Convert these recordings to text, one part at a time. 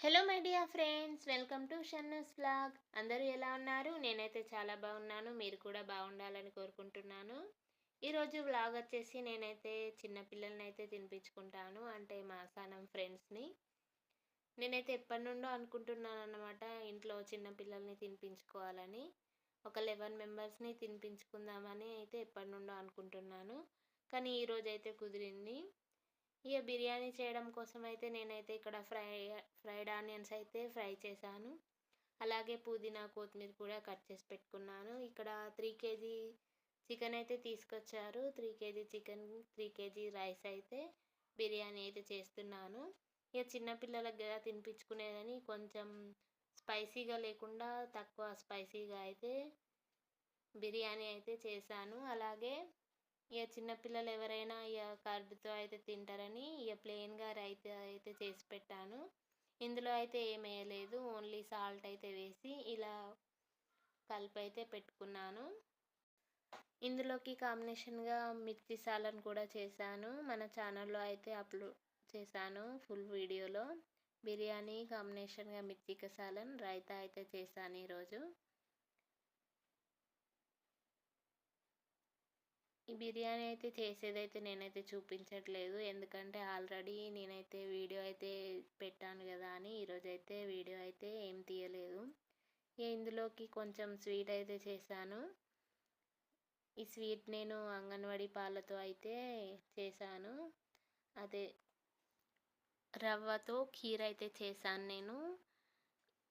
Hello my dear friends welcome to Shanna's blog అందరూ ఎలా ఉన్నారు? నేనైతే చాలా బాగున్నాను. మీరు కూడా బాగుండాలని కోరుకుంటున్నాను. ఈరోజు వ్లాగ్ వచ్చేసి నేనైతే చిన్నపిల్లల్ని అయితే తినిపించుకుంటాను. అంటే మా సానం ఫ్రెండ్స్ని. నేనైతే ఎప్పటి నుండో అనుకుంటున్నాను అన్నమాట ఇంట్లో చిన్నపిల్లల్ని తినిపించుకోవాలని. ఒక లెవెన్ మెంబర్స్ని తినిపించుకుందామని అయితే ఎప్పటి నుండో అనుకుంటున్నాను. కానీ ఈరోజు అయితే కుదిరింది. ఇక బిర్యానీ చేయడం కోసం అయితే నేనైతే ఇక్కడ ఫ్రై ఫ్రైడ్ ఆనియన్స్ అయితే ఫ్రై చేశాను. అలాగే పుదీనా కొత్తిమీర కూడా కట్ చేసి పెట్టుకున్నాను. ఇక్కడ త్రీ కేజీ చికెన్ అయితే తీసుకొచ్చారు. Three KG chicken three KG rice అయితే బిర్యానీ అయితే చేస్తున్నాను. ఇక చిన్నపిల్లలకు కదా తినిపించుకునేదని కొంచెం స్పైసీగా లేకుండా తక్కువ స్పైసీగా అయితే బిర్యానీ అయితే చేశాను. అలాగే ఇక చిన్నపిల్లలు ఎవరైనా ఇక కర్డ్తో అయితే తింటారని ఇక ప్లెయిన్గా రైతా అయితే చేసి పెట్టాను. ఇందులో అయితే ఏం వేయలేదు ఓన్లీ సాల్ట్ అయితే వేసి ఇలా కలిపి అయితే పెట్టుకున్నాను. ఇందులోకి కాంబినేషన్గా మిర్చి సాలన్ కూడా చేశాను. మన ఛానల్లో అయితే అప్లోడ్ చేశాను ఫుల్ వీడియోలో. బిర్యానీ కాంబినేషన్గా మిర్చి సాలన్ రైతా అయితే చేశాను ఈరోజు. ఈ బిర్యానీ అయితే చేసేదైతే నేనైతే చూపించట్లేదు. ఎందుకంటే ఆల్రెడీ నేనైతే వీడియో అయితే పెట్టాను కదా అని ఈరోజు అయితే వీడియో అయితే ఏం తీయలేదు. ఇందులోకి కొంచెం స్వీట్ అయితే చేశాను. ఈ స్వీట్ నేను అంగన్వాడీ పాలతో అయితే చేశాను. అదే రవ్వతో ఖీర్ అయితే చేశాను నేను.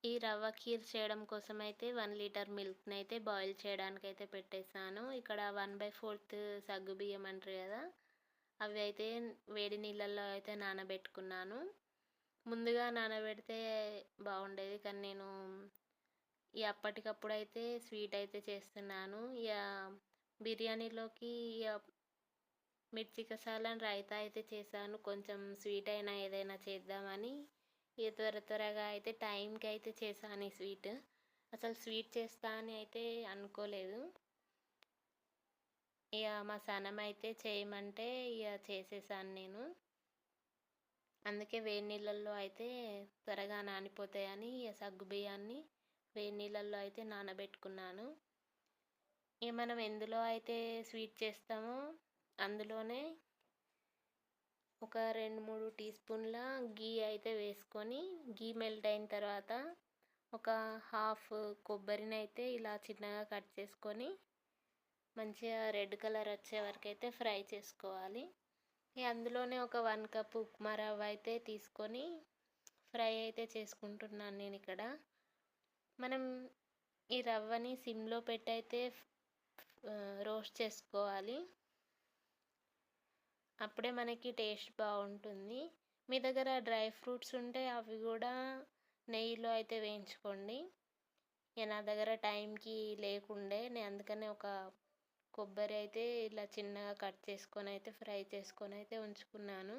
ఈ రవ్వ కీర్ చేయడం కోసం అయితే వన్ లీటర్ మిల్క్ని అయితే బాయిల్ చేయడానికి అయితే పెట్టేశాను. ఇక్కడ వన్ బై ఫోర్త్ సగ్గు బియ్యం అంటారు కదా అవి అయితే వేడి నీళ్ళల్లో అయితే నానబెట్టుకున్నాను. ముందుగా నానబెడితే బాగుండేది కానీ నేను ఈ అప్పటికప్పుడు అయితే స్వీట్ అయితే చేస్తున్నాను. ఇక బిర్యానీలోకి ఇక మిర్చి కసాలని రైతా అయితే చేశాను. కొంచెం స్వీట్ అయినా ఏదైనా చేద్దామని ఇక త్వర త్వరగా అయితే టైంకి అయితే చేశాను ఈ స్వీట్. అసలు స్వీట్ చేస్తా అని అయితే అనుకోలేదు. ఇక మా సనం అయితే చేయమంటే ఇక చేసేసాను నేను. అందుకే వేడి నీళ్ళల్లో అయితే త్వరగా నానిపోతాయని ఇక సగ్గు బియ్యాన్ని వేడి నీళ్ళల్లో అయితే నానబెట్టుకున్నాను. ఇక మనం ఎందులో అయితే స్వీట్ చేస్తామో అందులోనే ఒక రెండు మూడు టీ స్పూన్ల గీ అయితే వేసుకొని గీ మెల్ట్ అయిన తర్వాత ఒక హాఫ్ కొబ్బరిని అయితే ఇలా చిన్నగా కట్ చేసుకొని మంచిగా రెడ్ కలర్ వచ్చే వరకు అయితే ఫ్రై చేసుకోవాలి. అందులోనే ఒక వన్ కప్ ఉప్మా రవ్వ అయితే తీసుకొని ఫ్రై అయితే చేసుకుంటున్నాను నేను ఇక్కడ. మనం ఈ రవ్వని సిమ్లో పెట్టి అయితే రోస్ట్ చేసుకోవాలి. అప్పుడే మనకి టేస్ట్ బాగుంటుంది. మీ దగ్గర డ్రై ఫ్రూట్స్ ఉంటే అవి కూడా నెయ్యిలో అయితే వేయించుకోండి. ఇక నా దగ్గర టైంకి లేకుండే నేను అందుకనే ఒక కొబ్బరి అయితే ఇలా చిన్నగా కట్ చేసుకొని అయితే ఫ్రై చేసుకొని అయితే ఉంచుకున్నాను.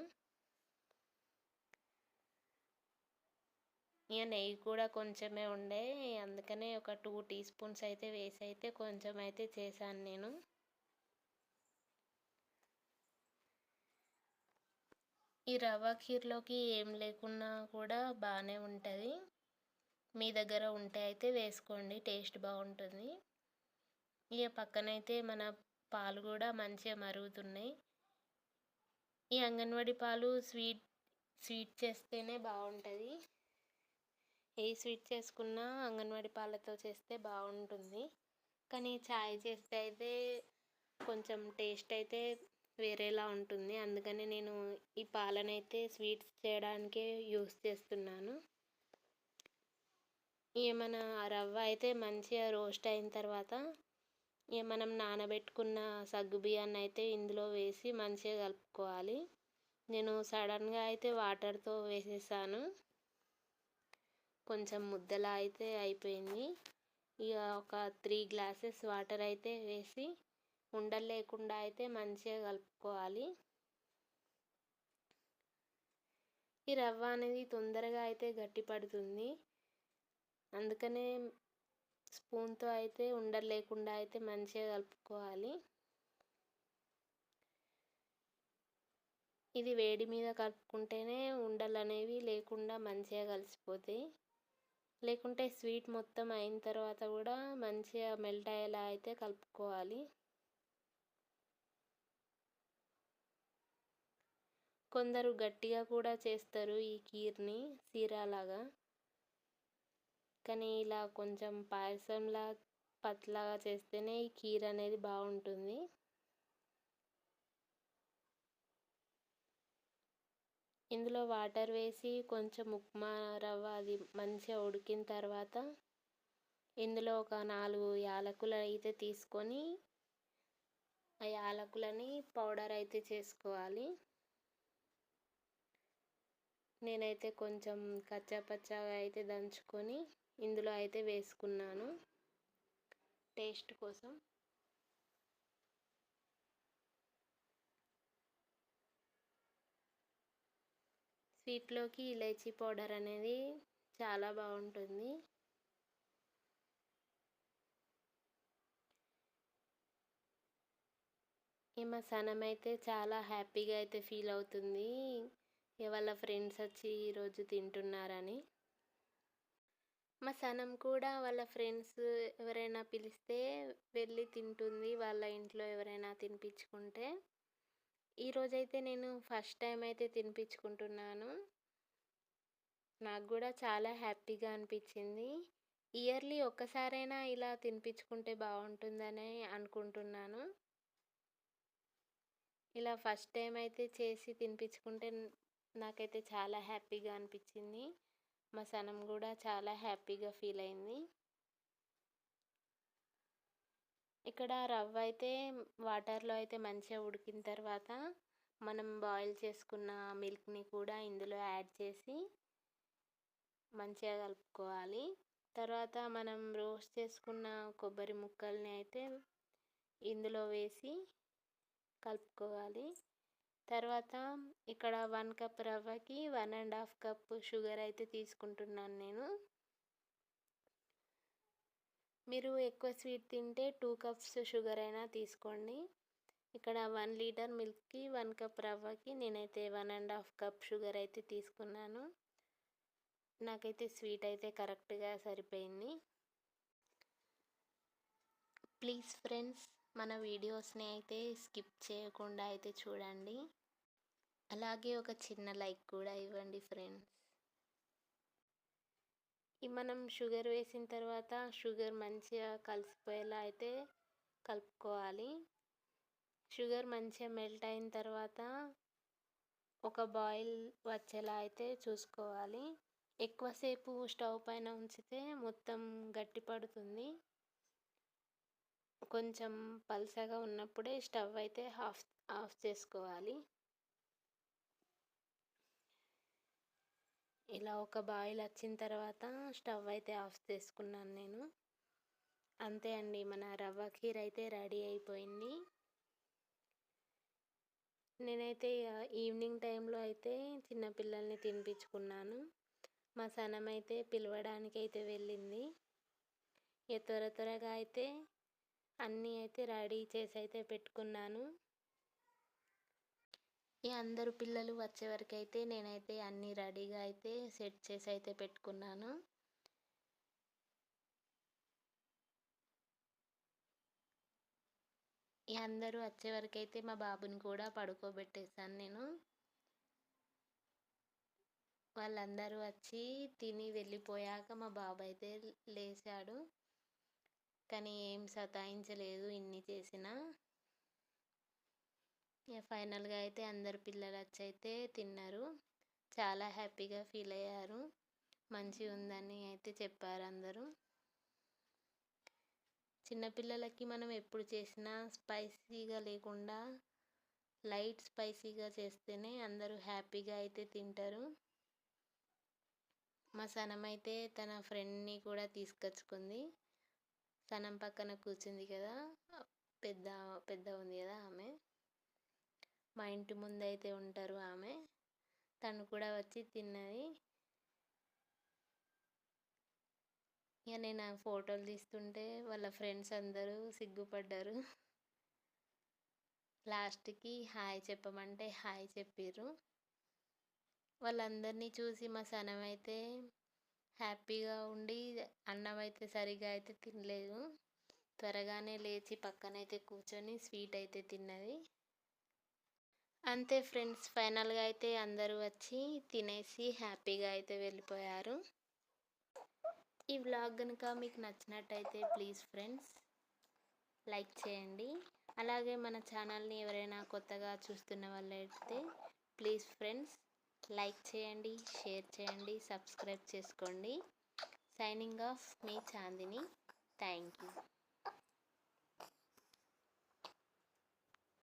ఇక నెయ్యి కూడా కొంచెమే ఉండే అందుకనే ఒక టూ టీ స్పూన్స్ అయితే వేసి అయితే కొంచెం అయితే చేశాను నేను. ఈ రవ్వ ఖీర్లోకి ఏం లేకున్నా కూడా బాగానే ఉంటుంది. మీ దగ్గర ఉంటే అయితే వేసుకోండి టేస్ట్ బాగుంటుంది. ఇక పక్కనైతే మన పాలు కూడా మంచిగా మరుగుతున్నాయి. ఈ అంగన్వాడి పాలు స్వీట్ స్వీట్ చేస్తేనే బాగుంటుంది. ఏ స్వీట్ చేసుకున్నా అంగన్వాడి పాలతో చేస్తే బాగుంటుంది. కానీ చాయ్ చేస్తే అయితే కొంచెం టేస్ట్ అయితే వేరేలా ఉంటుంది. అందుకని నేను ఈ పాలనైతే స్వీట్స్ చేయడానికే యూస్ చేస్తున్నాను. ఇక మన రవ్వ అయితే మంచిగా రోస్ట్ అయిన తర్వాత ఇక మనం నానబెట్టుకున్న సగ్గు బియ్యాన్ని అయితే ఇందులో వేసి మంచిగా కలుపుకోవాలి. నేను సడన్గా అయితే వాటర్తో వేసేసాను. కొంచెం ముద్దలా అయితే అయిపోయింది. ఇక ఒక త్రీ గ్లాసెస్ వాటర్ అయితే వేసి ఉండలు లేకుండా అయితే మంచిగా కలుపుకోవాలి. ఈ రవ్వ అనేది తొందరగా అయితే గట్టి పడుతుంది అందుకనే స్పూన్తో అయితే ఉండలు లేకుండా అయితే మంచిగా కలుపుకోవాలి. ఇది వేడి మీద కలుపుకుంటేనే ఉండలు అనేవి లేకుండా మంచిగా కలిసిపోతాయి. లేకుంటే స్వీట్ మొత్తం అయిన తర్వాత కూడా మంచిగా మెల్ట్ అయ్యేలా అయితే కలుపుకోవాలి. కొందరు గట్టిగా కూడా చేస్తారు ఈ కీర్ని సీరాలాగా కానీ ఇలా కొంచెం పాయసంలా పత్లాగా చేస్తేనే ఈ కీర్ అనేది బాగుంటుంది. ఇందులో వాటర్ వేసి కొంచెం ఉప్మా రవ్వ అది మంచిగా ఉడికిన తర్వాత ఇందులో ఒక నాలుగు యాలకులు అయితే తీసుకొని ఆ యాలకులని పౌడర్ అయితే చేసుకోవాలి. నేనైతే కొంచెం కచ్చా పచ్చాగా అయితే దంచుకొని ఇందులో అయితే వేసుకున్నాను. టేస్ట్ కోసం. స్వీట్లోకి ఇలైచీ పౌడర్ అనేది చాలా బాగుంటుంది. మా సనం అయితే చాలా హ్యాపీగా అయితే ఫీల్ అవుతుంది. వాళ్ళ ఫ్రెండ్స్ వచ్చి ఈరోజు తింటున్నారని. మా సనం కూడా వాళ్ళ ఫ్రెండ్స్ ఎవరైనా పిలిస్తే వెళ్ళి తింటుంది వాళ్ళ ఇంట్లో ఎవరైనా తినిపించుకుంటే. ఈరోజైతే నేను ఫస్ట్ టైం అయితే తినిపించుకుంటున్నాను. నాకు కూడా చాలా హ్యాపీగా అనిపించింది. ఇయర్లీ ఒక్కసారైనా ఇలా తినిపించుకుంటే బాగుంటుందని అనుకుంటున్నాను. ఇలా ఫస్ట్ టైం అయితే చేసి తినిపించుకుంటే నాకైతే చాలా హ్యాపీగా అనిపించింది. మా సనం కూడా చాలా హ్యాపీగా ఫీల్ అయింది. ఇక్కడ రవ్వ అయితే వాటర్లో అయితే మంచిగా ఉడికిన తర్వాత మనం బాయిల్ చేసుకున్న మిల్క్ని కూడా ఇందులో యాడ్ చేసి మంచిగా కలుపుకోవాలి. తర్వాత మనం రోస్ట్ చేసుకున్న కొబ్బరి ముక్కల్ని అయితే ఇందులో వేసి కలుపుకోవాలి. తర్వాత ఇక్కడ one cup రవ్వకి one and half cup sugar అయితే తీసుకుంటున్నాను నేను. మీరు ఎక్కువ స్వీట్ తింటే టూ కప్స్ షుగర్ అయినా తీసుకోండి. ఇక్కడ వన్ లీటర్ మిల్క్కి వన్ కప్ రవ్వకి నేనైతే one and half cup sugar అయితే తీసుకున్నాను. నాకైతే స్వీట్ అయితే కరెక్ట్గా సరిపోయింది. ప్లీజ్ ఫ్రెండ్స్ మన వీడియోస్ని అయితే స్కిప్ చేయకుండా అయితే చూడండి. అలాగే ఒక చిన్న లైక్ కూడా ఇవ్వండి ఫ్రెండ్స్. ఈ మనం షుగర్ వేసిన తర్వాత షుగర్ మంచిగా కలిసిపోయేలా అయితే కలుపుకోవాలి. షుగర్ మంచిగా మెల్ట్ అయిన తర్వాత ఒక బాయిల్ వచ్చేలా అయితే చూసుకోవాలి. ఎక్కువసేపు స్టవ్ పైన ఉంచితే మొత్తం గట్టి పడుతుంది కొంచెం పల్సగా ఉన్నప్పుడే స్టవ్ అయితే ఆఫ్ ఆఫ్ చేసుకోవాలి. ఇలా ఒక బాయిల్ వచ్చిన తర్వాత స్టవ్ అయితే ఆఫ్ చేసుకున్నాను నేను. అంతే అండి మన రవ్వ ఖీర్ అయితే రెడీ అయిపోయింది. నేనైతే ఈవినింగ్ టైంలో అయితే చిన్నపిల్లల్ని తినిపించుకున్నాను. మా సనం అయితే పిలవడానికి అయితే వెళ్ళింది. ఇక త్వర త్వరగా అయితే అన్నీ అయితే రెడీ చేసి అయితే పెట్టుకున్నాను. ఈ అందరు పిల్లలు వచ్చే వరకు అయితే నేనైతే అన్నీ రెడీగా అయితే సెట్ చేసి అయితే పెట్టుకున్నాను. ఈ అందరూ వచ్చే వరకు అయితే మా బాబుని కూడా పడుకోబెట్టేశాను నేను. వాళ్ళందరూ వచ్చి తిని వెళ్ళిపోయాక మా బాబు అయితే లేచాడు. కానీ ఏం సతాయించలేదు ఇన్ని చేసినా. ఇక ఫైనల్గా అయితే అందరు పిల్లలు వచ్చి అయితే తిన్నారు. చాలా హ్యాపీగా ఫీల్ అయ్యారు. మంచిగా ఉందని అయితే చెప్పారు అందరూ. చిన్నపిల్లలకి మనం ఎప్పుడు చేసినా స్పైసీగా లేకుండా లైట్ స్పైసీగా చేస్తేనే అందరూ హ్యాపీగా అయితే తింటారు. మా సనం అయితే తన ఫ్రెండ్ని కూడా తీసుకొచ్చుకుంది. సనం పక్కన కూర్చుంది కదా పెద్ద పెద్ద ఉంది కదా ఆమె. మా ఇంటి ముందైతే ఉంటారు ఆమె. తను కూడా వచ్చి తిన్నది. ఇక నేను ఆ ఫోటోలు తీస్తుంటే వాళ్ళ ఫ్రెండ్స్ అందరూ సిగ్గుపడ్డారు. లాస్ట్కి హాయ్ చెప్పమంటే హాయ్ చెప్పిర్రు. వాళ్ళందరినీ చూసి మా సనం అయితే హ్యాపీగా ఉండి అన్నం అయితే సరిగా అయితే తినలేదు. త్వరగానే లేచి పక్కనైతే కూర్చొని స్వీట్ అయితే తిన్నది. అంతే ఫ్రెండ్స్ ఫైనల్గా అయితే అందరూ వచ్చి తినేసి హ్యాపీగా అయితే వెళ్ళిపోయారు. ఈ వ్లాగ్ కనుక మీకు నచ్చినట్టయితే ప్లీజ్ ఫ్రెండ్స్ లైక్ చేయండి. అలాగే మన ఛానల్ని ఎవరైనా కొత్తగా చూస్తున్న వాళ్ళైతే ప్లీజ్ ఫ్రెండ్స్ లైక్ చేయండి షేర్ చేయండి సబ్స్క్రైబ్ చేసుకోండి. సైనింగ్ ఆఫ్ మీ చాందిని. Thank you